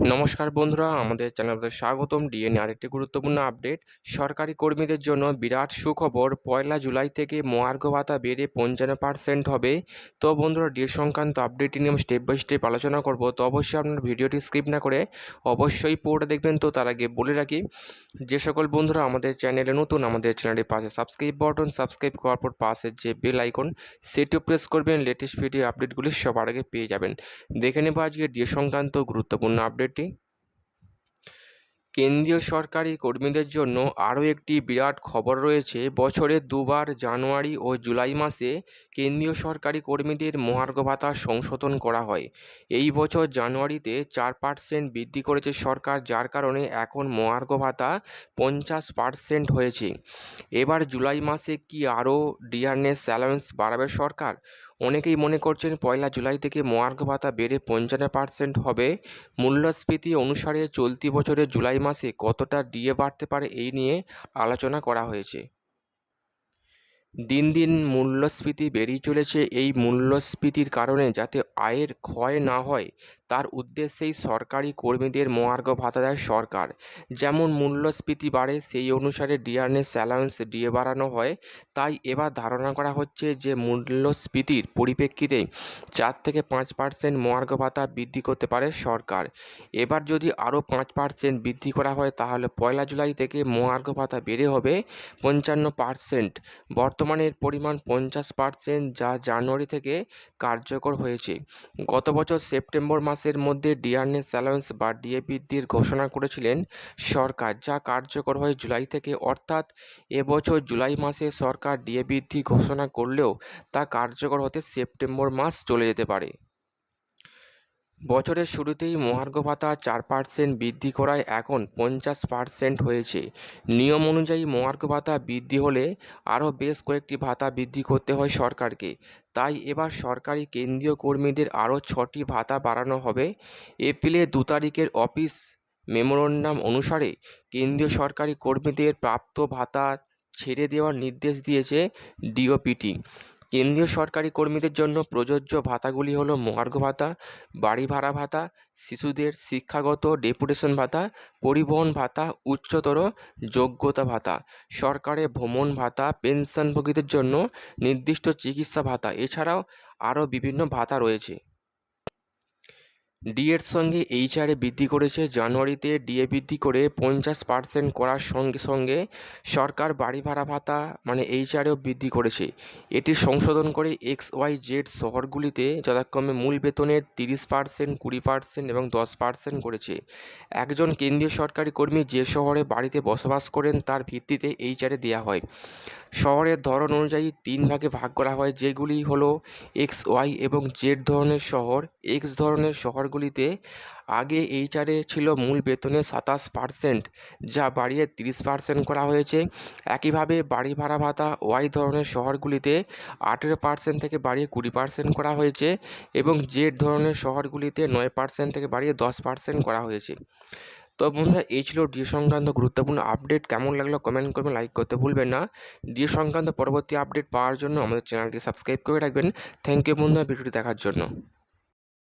নমস্কার বন্ধুরা, আমাদের চ্যানেলে স্বাগতম। ডিএনএ আরেকটি গুরুত্বপূর্ণ আপডেট। সরকারি কর্মীদের জন্য বিরাট সুখবর, পয়লা জুলাই থেকে মহার্ঘ ভাতা বেড়ে পঞ্চান্ন পার্সেন্ট হবে। তো বন্ধুরা, ডিএ সংক্রান্ত আপডেটটি নিয়ে আমি স্টেপ বাই স্টেপ আলোচনা করব। তো অবশ্যই আপনার ভিডিওটি স্কিপ না করে অবশ্যই পুরোটা দেখবেন। তো তার আগে বলে রাখি, যে সকল বন্ধুরা আমাদের চ্যানেলে নতুন, আমাদের চ্যানেলের পাশে সাবস্ক্রাইব বাটন সাবস্ক্রাইব করার পর পাশের যে বেল আইকন সেটিও প্রেস করবেন। লেটেস্ট ভিডিও আপডেটগুলি সবার আগে পেয়ে যাবেন। দেখে নেব আজকে ডিএ সংক্রান্ত গুরুত্বপূর্ণ আপডেটটি কেন্দ্রীয় সরকারি কর্মীদের জন্য আরও একটি বিরাট খবর রয়েছে। বছরে দুবার জানুয়ারি ও জুলাই মাসে কেন্দ্রীয় সরকারি কর্মীদের মহার্ঘ ভাতা সংশোধন করা হয়। এই বছর জানুয়ারিতে চার পার্সেন্ট বৃদ্ধি করেছে সরকার, যার কারণে এখন মহার্ঘ ভাতা পঞ্চাশ পার্সেন্ট হয়েছে। এবার জুলাই মাসে কি আরও ডিয়ারনেস অ্যালাউন্স বাড়াবে সরকার? অনেকেই মনে করছেন পয়লা জুলাই থেকে মহার্ঘ ভাতা বেড়ে পঞ্চান্ন পার্সেন্ট হবে। মূল্যস্ফীতি অনুসারে চলতি বছরের জুলাই মাসে কতটা ডিএ বাড়তে পারে এই নিয়ে আলোচনা করা হয়েছে। দিন দিন মূল্যস্ফীতি বেড়েই চলেছে। এই মূল্যস্ফীতির কারণে যাতে আয়ের ক্ষয় না হয় তার উদ্দেশ্যেই সরকারি কর্মীদের মহার্ঘ ভাতা দেয় সরকার। যেমন মূল্যস্ফীতি বাড়ে, সেই অনুসারে ডিয়ারনেস অ্যালাউন্স ডিএ বাড়ানো হয়। তাই এবার ধারণা করা হচ্ছে যে মূল্যস্ফীতির পরিপ্রেক্ষিতে চার থেকে পাঁচ পার্সেন্ট মহার্ঘ ভাতা বৃদ্ধি করতে পারে সরকার। এবার যদি আরও পাঁচ পার্সেন্ট বৃদ্ধি করা হয়, তাহলে পয়লা জুলাই থেকে মহার্ঘ ভাতা বেড়ে হবে পঞ্চান্ন পার্সেন্ট। বর্তমানের পরিমাণ পঞ্চাশ পার্সেন্ট, যা জানুয়ারি থেকে কার্যকর হয়েছে। গত বছর সেপ্টেম্বর মাসের মধ্যে ডিয়ারনেস অ্যালাউন্স বা ডিএ বৃদ্ধির ঘোষণা করেছিলেন সরকার, যা কার্যকর হয় জুলাই থেকে। অর্থাৎ এবছর জুলাই মাসে সরকার ডিএ বৃদ্ধি ঘোষণা করলেও তা কার্যকর হতে সেপ্টেম্বর মাস চলে যেতে পারে। বছরের শুরুতেই মহার্ঘ ভাতা চার পার্সেন্ট বৃদ্ধি করায় এখন পঞ্চাশ পার্সেন্ট হয়েছে। নিয়ম অনুযায়ী মহার্ঘ ভাতা বৃদ্ধি হলে আরও বেশ কয়েকটি ভাতা বৃদ্ধি করতে হয় সরকারকে। তাই এবার সরকারি কেন্দ্রীয় কর্মীদের আরও ছটি ভাতা বাড়ানো হবে। এপ্রিলের দু তারিখের অফিস মেমোরেন্ডাম অনুসারে কেন্দ্রীয় সরকারি কর্মীদের প্রাপ্ত ভাতা ছেড়ে দেওয়ার নির্দেশ দিয়েছে ডিওপিটি। কেন্দ্রীয় সরকারি কর্মীদের জন্য প্রযোজ্য ভাতাগুলি হলো মহার্ঘ ভাতা, বাড়ি ভাড়া ভাতা, শিশুদের শিক্ষাগত ডেপুটেশন ভাতা, পরিবহন ভাতা, উচ্চতর যোগ্যতা ভাতা সরকারের ভ্রমণ ভাতা, পেনশনভোগীদের জন্য নির্দিষ্ট চিকিৎসা ভাতা, এছাড়াও আরও বিভিন্ন ভাতা রয়েছে। ডিএর সঙ্গে এইচআরে বৃদ্ধি করেছে। জানুয়ারিতে ডিএ বৃদ্ধি করে পঞ্চাশ পার্সেন্ট করার সঙ্গে সঙ্গে সরকার বাড়ি ভাড়া ভাতা মানে এইচআরেও বৃদ্ধি করেছে। এটি সংশোধন করে এক্স ওয়াই জেড শহরগুলিতে যথাক্রমে মূল বেতনের তিরিশ পার্সেন্ট কুড়ি পার্সেন্ট এবং দশ পার্সেন্ট করেছে। একজন কেন্দ্রীয় সরকারি কর্মী যে শহরে বাড়িতে বসবাস করেন, তার ভিত্তিতে এইচআরে দেওয়া হয়। শহরের ধরন অনুযায়ী তিন ভাগে ভাগ করা হয়, যেগুলি হলো এক্স ওয়াই এবং জেড ধরনের শহর। এক্স ধরনের শহরগুলিতে আগে এইচআরে ছিল মূল বেতনের সাতাশ পার্সেন্ট যা বাড়িয়ে তিরিশ পার্সেন্ট করা হয়েছে। একইভাবে বাড়ি ভাড়া ভাতা ওয়াই ধরনের শহরগুলিতে আঠেরো পার্সেন্ট থেকে বাড়িয়ে কুড়ি পার্সেন্ট করা হয়েছে এবং জেড ধরনের শহরগুলিতে নয় পার্সেন্ট থেকে বাড়িয়ে দশ পার্সেন্ট করা হয়েছে। তো বন্ধুরা, এই ছিল ডিএ সংক্রান্ত গুরুত্বপূর্ণ আপডেট কেমন লাগল কমেন্ট করবেন লাইক করতে ভুলবেন না। ডিএ সংক্রান্ত পরবর্তী আপডেট পাওয়ার জন্য আমাদের চ্যানেলটি সাবস্ক্রাইব করে রাখবেন। থ্যাংক ইউ বন্ধুরা, ভিডিওটি দেখার জন্য।